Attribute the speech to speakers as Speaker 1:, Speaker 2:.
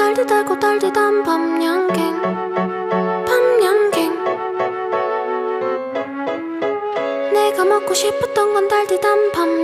Speaker 1: 딸디 달고 딸디 단 밤 양갱 밤양갱. 내가 먹고 싶었던 건 딸디 단 밤